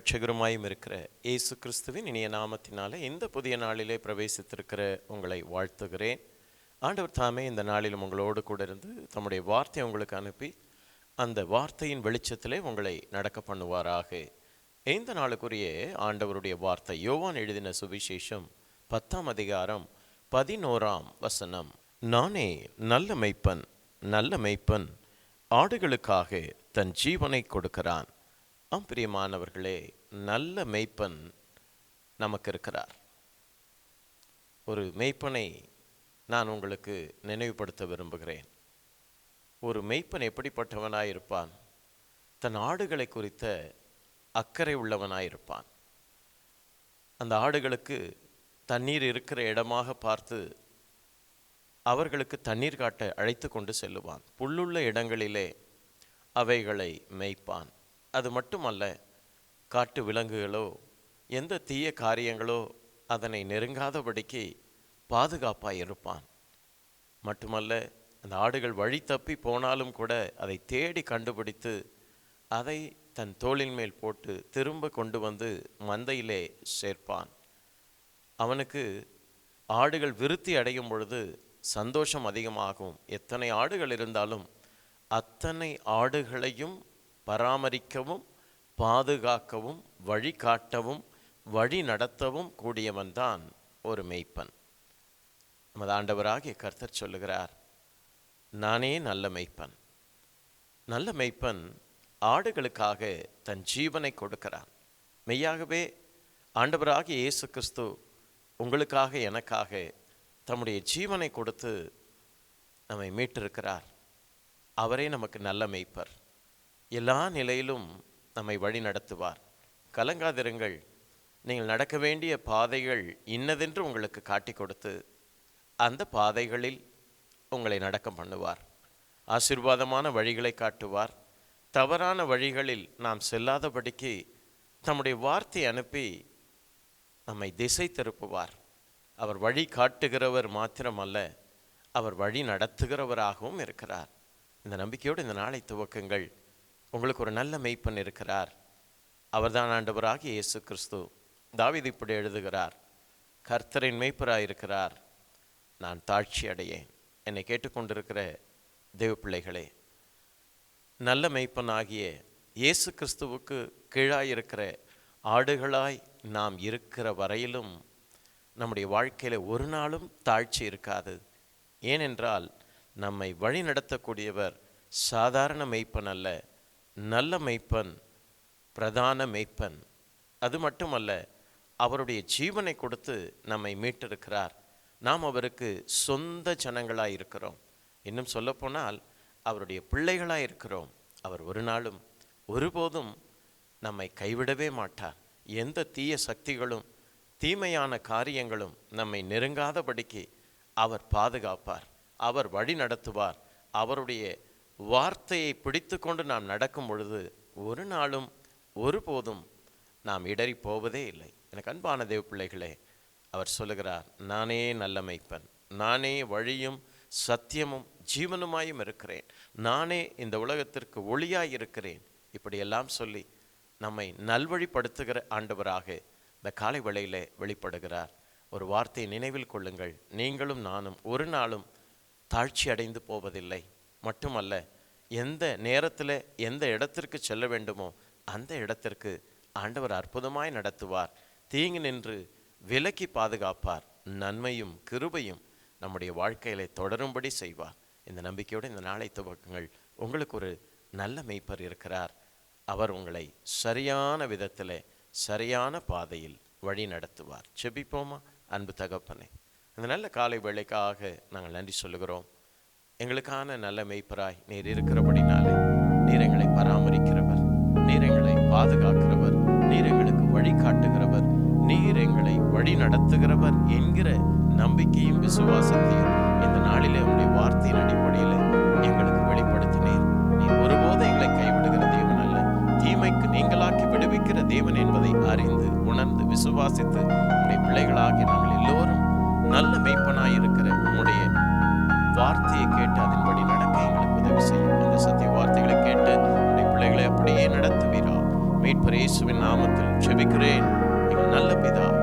இரட்சகருமாயும் இருக்கிற இயேசு கிறிஸ்துவின் இனிய நாமத்தினாலே இந்த புதிய நாளிலே பிரவேசித்திருக்கிற உங்களை வாழ்த்துகிறேன். ஆண்டவர் தாமே இந்த நாளிலும் உங்களோடு கூட இருந்து தம்முடைய வார்த்தையை உங்களுக்கு அனுப்பி அந்த வார்த்தையின் வெளிச்சத்திலே உங்களை நடக்க பண்ணுவாராக. இந்த நாளுக்குரிய ஆண்டவருடைய வார்த்தை யோவான் எழுதின சுவிசேஷம் பத்தாம் அதிகாரம் பதினோராம் வசனம். நானே நல்ல மெய்ப்பன் நல்ல மெய்ப்பன் ஆடுகளுக்காக தன் ஜீவனை கொடுக்கிறான். ஆம் பிரியமானவர்களே நல்ல மெய்ப்பன் நமக்கு இருக்கிறார் ஒரு மெய்ப்பனை நான் உங்களுக்கு நினைவுபடுத்த விரும்புகிறேன். ஒரு மெய்ப்பன் எப்படிப்பட்டவனாயிருப்பான்? தன் ஆடுகளை குறித்த அக்கறை உள்ளவனாயிருப்பான். அந்த ஆடுகளுக்கு தண்ணீர் இருக்கிற இடமாக பார்த்து அவர்களுக்கு தண்ணீர் காட்ட அழைத்து கொண்டு செல்லுவான். புல்லுள்ள இடங்களிலே அவைகளை மேய்ப்பான். அது மட்டுமல்ல காட்டு விலங்குகளோ எந்த தீய காரியங்களோ அதனை நெருங்காதபடிக்கு பாதுகாப்பாக இருப்பான். மட்டுமல்ல அந்த ஆடுகள் வழி தப்பி போனாலும் கூட அதை தேடி கண்டுபிடித்து அதை தன் தோளின் மேல் போட்டு திரும்ப கொண்டு வந்து மந்தையிலே சேர்ப்பான். அவனுக்கு ஆடுகள் விருத்தி அடையும் பொழுது சந்தோஷம் அதிகமாகும். எத்தனை ஆடுகள் இருந்தாலும் அத்தனை ஆடுகளையும் பராமரிக்கவும் பாதுகாக்கவும் வழிகாட்டவும் வழி நடத்தவும் கூடியவன்தான் ஒரு மெய்ப்பன். நமது ஆண்டவராகிய கர்த்தர் சொல்லுகிறார் நானே நல்ல மெய்ப்பன். நல்ல மெய்ப்பன் ஆடுகளுக்காக தன் ஜீவனை கொடுக்கிறான். மெய்யாகவே ஆண்டவராகிய இயேசு கிறிஸ்து உங்களுக்காக எனக்காக தம்முடைய ஜீவனை கொடுத்து நம்மை மீட்டிருக்கிறார். அவரே நமக்கு நல்ல மெய்ப்பர். எல்லா நிலையிலும் நம்மை வழி நடத்துவார். கலங்காதிருங்கள். நீங்கள் நடக்க வேண்டிய பாதைகள் இன்னதென்று உங்களுக்கு காட்டி கொடுத்து அந்த பாதைகளில் உங்களை நடக்கம் பண்ணுவார். ஆசீர்வாதமான வழிகளை காட்டுவார். தவறான வழிகளில் நாம் செல்லாதபடிக்கு தம்முடைய வார்த்தை அனுப்பி நம்மை திசை திருப்புவார். அவர் வழி காட்டுகிறவர் மாத்திரமல்ல அவர் வழி நடத்துகிறவராகவும் இருக்கிறார். இந்த நம்பிக்கையோடு இந்த நாளை துவக்குங்கள். உங்களுக்கு ஒரு நல்ல மெய்ப்பன் இருக்கிறார். அவர்தான் ஆண்டவராகிய இயேசு கிறிஸ்து தாவிது இப்படி எழுதுகிறார் கர்த்தரின் மெய்ப்பராக இருக்கிறார். நான் தாழ்ச்சி அடையேன். என்னை கேட்டுக்கொண்டிருக்கிற தெய்வ பிள்ளைகளே நல்ல மெய்ப்பனாகிய இயேசு கிறிஸ்துவுக்கு கீழாய் இருக்கிற ஆடுகளாய் நாம் இருக்கிற வரையிலும் நம்முடைய வாழ்க்கையில் ஒரு நாளும் தாழ்ச்சி இருக்காது. ஏனென்றால் நம்மை வழி நடத்தக்கூடியவர் சாதாரண மெய்ப்பன் அல்ல. நல்ல மெய்ப்பன் பிரதான மெய்ப்பன். அது மட்டுமல்ல அவருடைய ஜீவனை கொடுத்து நம்மை மீட்டிருக்கிறார். நாம் அவருக்கு சொந்த ஜனங்களாக இருக்கிறோம். இன்னும் சொல்லப்போனால் அவருடைய பிள்ளைகளாக இருக்கிறோம். அவர் ஒரு நாளும் ஒருபோதும் நம்மை கைவிடவே மாட்டார். எந்த தீய சக்திகளும் தீமையான காரியங்களும் நம்மை நெருங்காதபடிக்கு அவர் பாதுகாப்பார். அவர் வழி நடத்துவார். அவருடைய வார்த்தையை பிடித்து கொண்டு நாம் நடக்கும் பொழுது ஒரு நாளும் ஒருபோதும் நாம் இடறி போவதே இல்லை. எனக்கு அன்பான தேவ பிள்ளைகளே அவர் சொல்லுகிறார் நானே நல்ல நானே வழியும் சத்தியமும் ஜீவனுமாயும் இருக்கிறேன். நானே இந்த உலகத்திற்கு ஒளியாய் இருக்கிறேன். இப்படியெல்லாம் சொல்லி நம்மை நல்வழிப்படுத்துகிற ஆண்டவராக இந்த காலை வேளையிலே வெளிப்படுகிறார். ஒரு வார்த்தையை நினைவில் கொள்ளுங்கள். நீங்களும் நானும் ஒரு நாளும் தாழ்ச்சி அடைந்து போவதில்லை. மட்டுமல்ல எந்த நேரத்தில் எந்த இடத்திற்கு செல்ல வேண்டுமோ அந்த இடத்திற்கு ஆண்டவர் அற்புதமாய் நடத்துவார். தீங்கு நின்று விலக்கி பாதுகாப்பார். நன்மையும் கிருபையும் நம்முடைய வாழ்க்கையில தொடரும்படி செய்வார். இந்த நம்பிக்கையோடு இந்த நாளை துவக்கங்கள். உங்களுக்கு ஒரு நல்ல மெய்ப்பர் இருக்கிறார். அவர் உங்களை சரியான விதத்தில் சரியான பாதையில் வழி நடத்துவார். செபிப்போமா? அன்பு தகப்பனே. இந்த நல்ல காலை வேலைக்காக நாங்கள் நன்றி சொல்லுகிறோம். எங்களுக்கான நல்ல மெய்ப்பராய் நீர் இருக்கிறபடினாலே நீர் எங்களை பராமரிக்கிறவர் நீர் எங்களை பாதுகாக்கிறவர் நீர் எங்களுக்கு வழிகாட்டுகிறவர் நீர் எங்களை வழி நடத்துகிறவர் என்கிற நம்பிக்கையும் விசுவாசத்தையும் இந்த நாளிலே உடைய வார்த்தையின் அடிப்படையில் எங்களுக்கு வெளிப்படுத்தினீர். நீ ஒருபோதும் எங்களை கைவிடுகிற தேவன் அல்ல. தீமைக்கு நீங்களாக்கி விடுவிக்கிற தேவன் என்பதை அறிந்து உணர்ந்து விசுவாசித்து உடைய பிள்ளைகளாகி நாங்கள் எல்லோரும் நல்ல மெய்ப்பனாயிருக்கிற உம்முடைய வார்த்தையை கேட்டு அதன்படி நடக்க எங்களுக்கு உதவி செய்யும். அந்த சத்திய வார்த்தைகளை கேட்டு உடைய பிள்ளைகளை அப்படியே நடத்துவீரா. மீட்பர் இயேசுவின் நாமத்தில் செபிக்கிறேன். எங்கள் நல்ல பிதா.